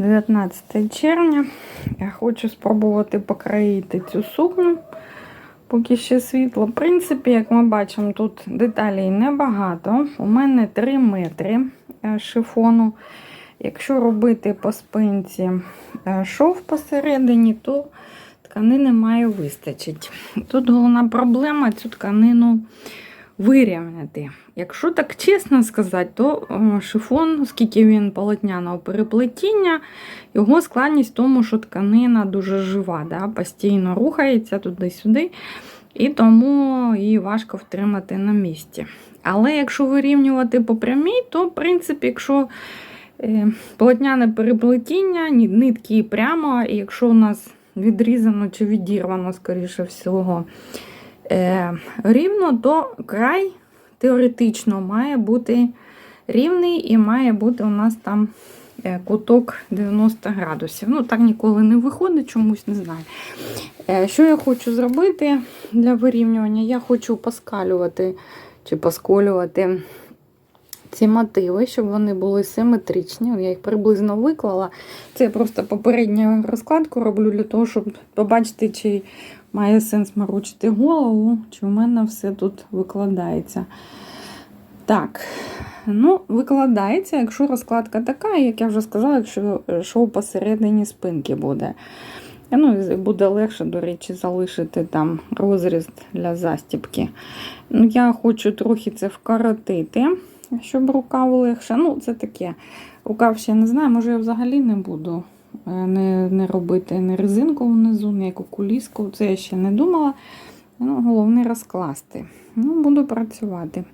19 червня. Я хочу спробувати покроїти цю сукню, поки ще світло. В принципі, як ми бачимо, тут деталей небагато. У мене 3 метри е, шифону. Якщо робити по спинці е, шов посередині, то тканини має вистачить. Тут головна проблема цю тканину вирівняти. Якщо так чесно сказати, то е, шифон, оскільки він полотняного переплетіння, його складність в тому, що тканина дуже жива, да? постійно рухається туди-сюди, і тому її важко втримати на місці. Але якщо вирівнювати по прямій, то, в принципі, якщо е, полотняне переплетіння, нитки прямо, і якщо у нас відрізано чи відірвано, скоріше всього, рівно, то край теоретично має бути рівний і має бути у нас там е, куток 90 градусів. Ну, так ніколи не виходить, чомусь не знаю. Е, Що я хочу зробити для вирівнювання? Я хочу поскалювати чи посколювати ці мотиви, щоб вони були симетричні. Я їх приблизно виклала. Це я просто попередню розкладку роблю для того, щоб побачити, чи має сенс морочити голову, чи в мене все тут викладається. Так, ну, викладається, якщо розкладка така, як я вже сказала, якщо шов посередині спинки буде. Ну, буде легше, до речі, залишити там розріз для застібки. Ну, Я хочу трохи це вкоротити, щоб рукав легше. Ну, це таке. Рукав ще не знаю, може я взагалі не буду не, не робити ні резинку внизу, ні яку куліску. Це я ще не думала. Ну, Головне розкласти. Ну, Буду працювати.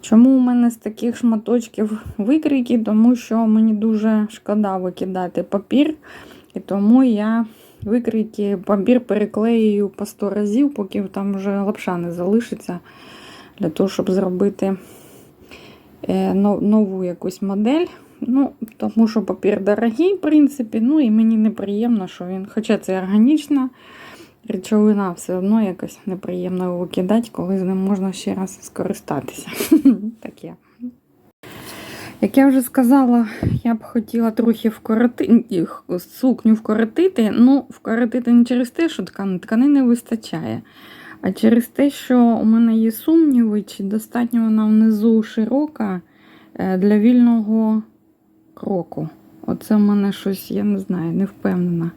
Чому у мене з таких шматочків викрики? Тому що мені дуже шкода викидати папір. І тому я викрики папір переклеюю по 100 разів, поки там вже лапша не залишиться. Для того, щоб зробити е, нову якусь модель. Ну, тому що папір дорогий, в принципі, ну і мені неприємно, що він, хоча це органічна речовина, все одно якось неприємно його викидати, коли з ним можна ще раз скористатися. Таке. Як я вже сказала, я б хотіла трохи вкороти... сукню вкоротити. Ну, вкоротити не через те, що ткани, ткани не вистачає, а через те, що у мене є сумніви, чи достатньо вона внизу широка е, для вільного кроку. Оце в мене щось, я не знаю, не впевнена.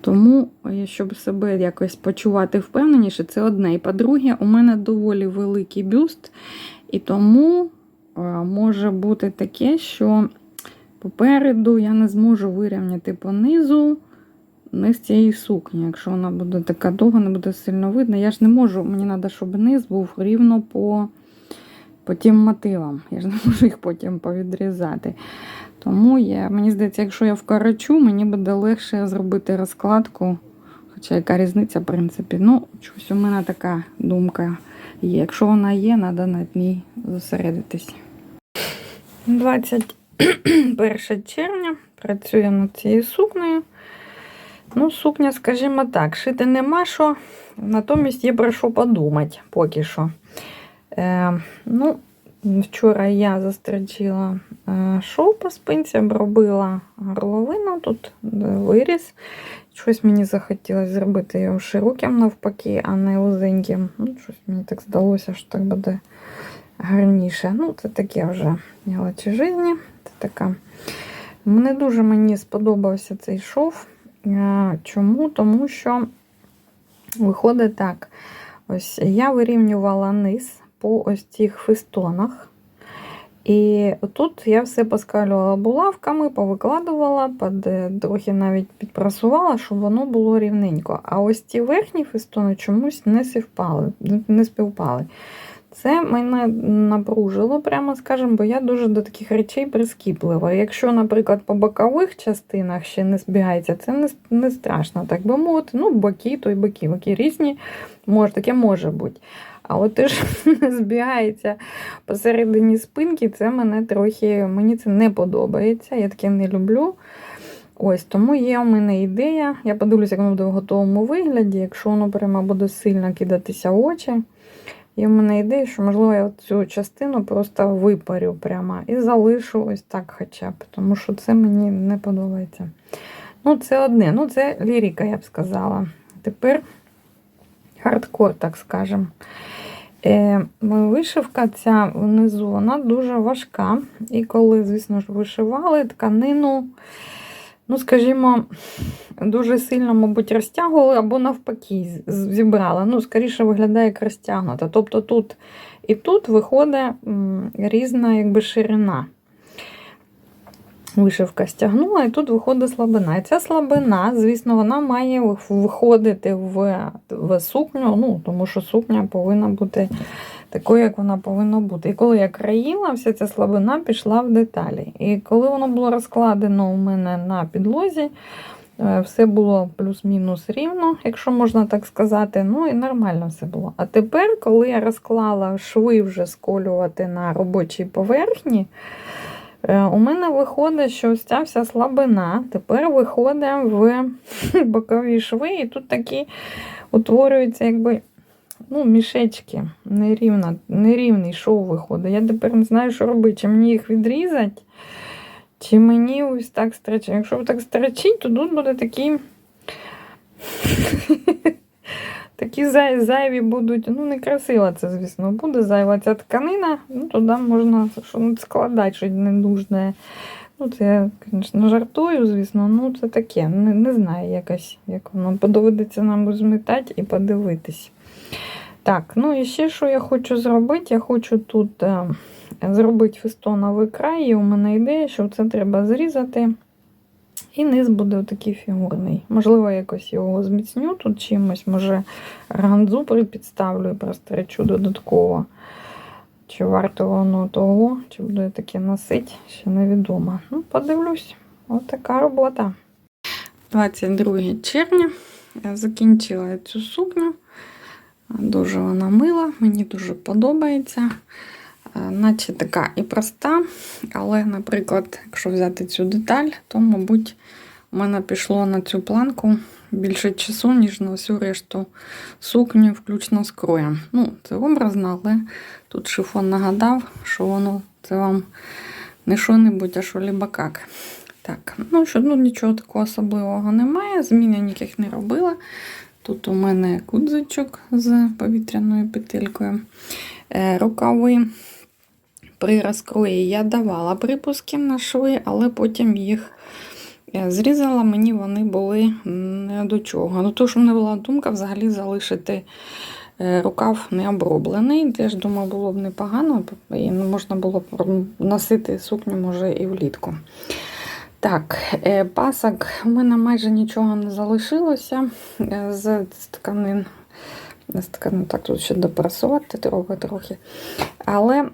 Тому, е, щоб себе якось почувати впевненіше, це одне. І по-друге, у мене доволі великий бюст, і тому е, може бути таке, що попереду я не зможу вирівняти понизу низ цієї сукні. Якщо вона буде така довга, не буде сильно видно. Я ж не можу, мені треба, щоб низ був рівно по, по тим мотивам. Я ж не можу їх потім повідрізати. Тому я, мені здається, якщо я вкорочу, мені буде легше зробити розкладку. Хоча яка різниця, в принципі. Ну, щось у мене така думка є. Якщо вона є, треба на ній зосередитись. 21 червня працюю над цією сукнею. Ну, сукня, скажімо так, шити нема що, натомість є про що подумати поки що. Е, ну, Вчора я застрочила е, шов по спинці, обробила горловину, тут е, виріс. Щось мені захотілося зробити його широким навпаки, а не вузеньким. Ну, щось мені так здалося, що так буде гарніше. Ну, це таке вже мелочі житті. Це така. Не дуже мені сподобався цей шов. Е, Чому? Тому що виходить так. Ось я вирівнювала низ по ось цих фестонах. І тут я все поскалювала булавками, повикладувала, під, е, трохи навіть підпрасувала, щоб воно було рівненько. А ось ці верхні фестони чомусь не співпали. Не співпали. Це мене напружило, прямо скажемо, бо я дуже до таких речей прискіплива. Якщо, наприклад, по бокових частинах ще не збігається, це не, не страшно, так би мовити. Ну, боки, то й боки, боки різні, може, таке може бути. А от те, що збігається посередині спинки, це мене трохи, мені це не подобається. Я таке не люблю. Ось, тому є у мене ідея. Я подивлюся, як воно буде в готовому вигляді. Якщо воно прямо буде сильно кидатися в очі, І в мене ідея, що, можливо, я цю частину просто випарю прямо і залишу ось так хоча б, тому що це мені не подобається. Ну, це одне. Ну, це лірика, я б сказала. Тепер хардкор, так скажемо. Е, вишивка ця внизу, вона дуже важка. І коли, звісно ж, вишивали тканину, ну, скажімо, дуже сильно, мабуть, розтягували або навпаки зібрали. Ну, скоріше виглядає як розтягнута. Тобто тут і тут виходить різна якби, ширина. Вишивка стягнула, і тут виходить слабина. І ця слабина, звісно, вона має виходити в, в сукню, ну, тому що сукня повинна бути такою, як вона повинна бути. І коли я країла, вся ця слабина пішла в деталі. І коли воно було розкладено у мене на підлозі, е, все було плюс-мінус рівно, якщо можна так сказати. Ну і нормально все було. А тепер, коли я розклала шви вже сколювати на робочій поверхні, у мене виходить, що ось ця вся слабина тепер виходить в бокові шви, і тут такі утворюються якби ну, мішечки. Нерівна, нерівний шов виходить. Я тепер не знаю, що робити. Чи мені їх відрізати, чи мені ось так строчити. Якщо так строчить, то тут буде такі. Такі зай, зайві будуть, ну некрасиво це, звісно, буде зайва ця тканина, ну туди можна що складати щось ненужне. Ну, це я, звісно, жартую, звісно, ну це таке. Не, не знаю якось, як воно доведеться нам змітати і подивитись. Так, ну і ще що я хочу зробити? Я хочу тут е, зробити фестоновий край, і у мене ідея, що це треба зрізати. І низ буде такий фігурний. Можливо, якось його зміцню тут чимось, може органзу підставлю і простречу додатково. Чи варто воно того, чи буду я таке носити, ще невідомо. Ну, подивлюсь. Ось така робота. 22 червня я закінчила цю сукню. Дуже вона мила, мені дуже подобається. Е, Наче така і проста, але, наприклад, якщо взяти цю деталь, то, мабуть, у мене пішло на цю планку більше часу, ніж на всю решту сукні, включно з кроєм. Ну, це образно, але тут шифон нагадав, що воно це вам не що-небудь, а що як. Так, ну що, ну нічого такого особливого немає, змін я ніяких не робила. Тут у мене кудзичок з повітряною петелькою. Е, Рукави при розкрої я давала припуски на шви, але потім їх е, зрізала, мені вони були не до чого. Ну, то, що в мене була думка взагалі залишити е, рукав не оброблений. Теж думаю, було б непогано, і можна було б носити сукню, може, і влітку. Так, е, пасок у мене майже нічого не залишилося з тканин. З тканин так тут ще допрасувати трохи трохи. Але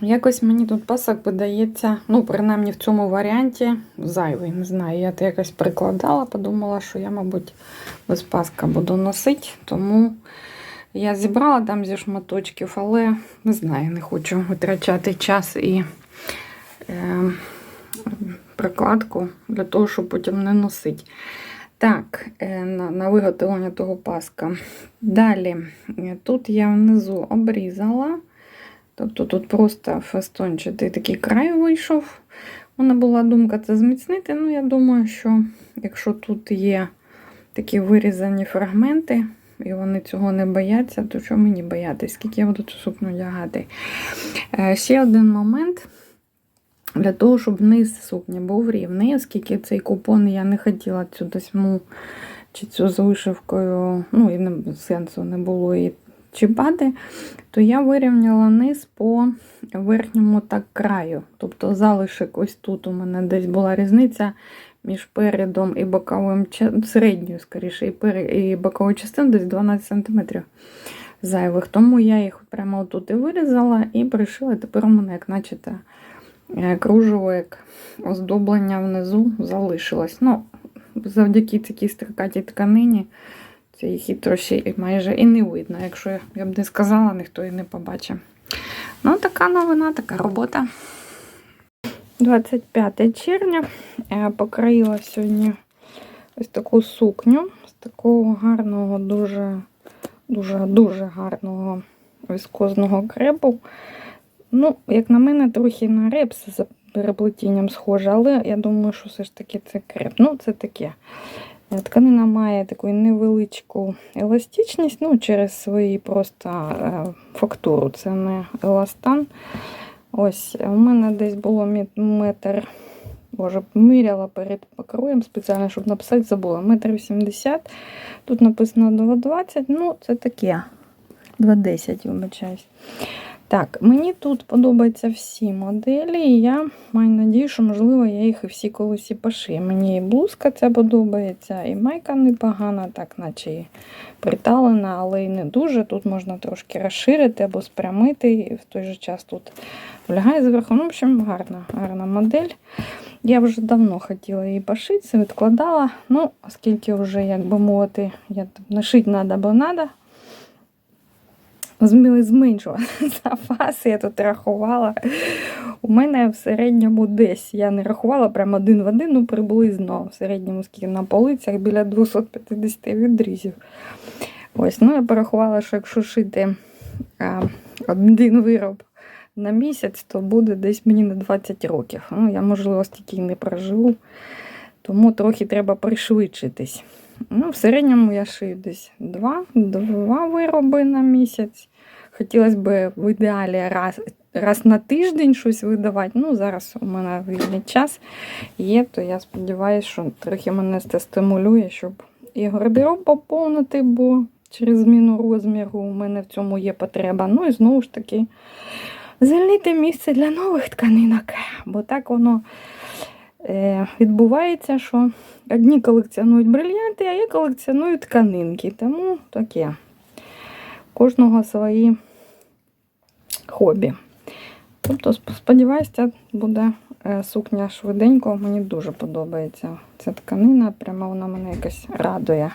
якось мені тут пасок видається, ну, принаймні в цьому варіанті зайвий. Не знаю, я це якось прикладала, подумала, що я, мабуть, без паска буду носити, тому я зібрала там зі шматочків, але не знаю, не хочу витрачати час і. Е, прикладку для того, щоб потім не носити. Так, е, на, на виготовлення того паска. Далі, е, тут я внизу обрізала. Тобто тут просто фестончатий такий край вийшов. Мене була думка це зміцнити. Ну, я думаю, що якщо тут є такі вирізані фрагменти, і вони цього не бояться, то що мені боятись, скільки я буду цю сукню одягати. Е, Ще один момент. Для того, щоб низ сукні був рівний, оскільки цей купон я не хотіла цю тасьму чи цю з вишивкою, ну і не, сенсу не було її чіпати, то я вирівняла низ по верхньому так краю. Тобто залишок ось тут у мене десь була різниця між передом і боковим, середньою, скоріше, і, пер... і боковою частиною десь 12 см зайвих. Тому я їх прямо отут і вирізала і пришила. Тепер у мене, як начебто, е, кружево, як оздоблення внизу залишилось. Ну, завдяки такій строкатій тканині цієї хитрощі майже і не видно. Якщо я б не сказала, ніхто і не побачив. Ну, така новина, така робота. 25 червня я покроїла сьогодні ось таку сукню з такого гарного, дуже, дуже, дуже гарного віскозного крепу. Ну, як на мене, трохи на репс з переплетінням схоже, але я думаю, що все ж таки це креп. Ну, це таке. Е, Тканина має таку невеличку еластичність, ну, через свої просто е, фактуру. Це не еластан. Ось, у мене десь було метр, боже, міряла перед покроєм спеціально, щоб написати, забула. Метр вісімдесят. Тут написано 2,20, ну, це таке. 2,10, вибачаюсь. Так, мені тут подобаються всі моделі, і я маю надію, що, можливо, я їх і всі колись і пошию. Мені і блузка ця подобається, і майка непогана, так наче і приталена, але й не дуже. Тут можна трошки розширити або спрямити, і в той же час тут влягає зверху. Ну, в общем, гарна, гарна модель. Я вже давно хотіла її пошити, відкладала. Ну, оскільки вже, як би мовити, я нашити треба, бо треба. Зменшувати запаси, я тут рахувала. У мене в середньому десь, я не рахувала прямо один в один, ну приблизно в середньому скільки на полицях біля 250 відрізів. Ось, ну я порахувала, що якщо шити а, один вироб на місяць, то буде десь мені на 20 років. Ну, я, можливо, стільки й не проживу, тому трохи треба пришвидшитись. Ну, в середньому я шию десь два, два вироби на місяць. Хотілося б в ідеалі раз, раз на тиждень щось видавати. Ну, зараз у мене вільний час є, то я сподіваюся, що трохи мене це стимулює, щоб і гардероб поповнити, бо через зміну розміру у мене в цьому є потреба. Ну і знову ж таки звільнити місце для нових тканинок, бо так воно відбувається, що одні колекціонують брильянти, а я колекціоную тканинки. Тому таке. Кожного свої хобі. Тобто, сподіваюся, буде е, сукня швиденько. Мені дуже подобається ця тканина. Прямо вона мене якось радує.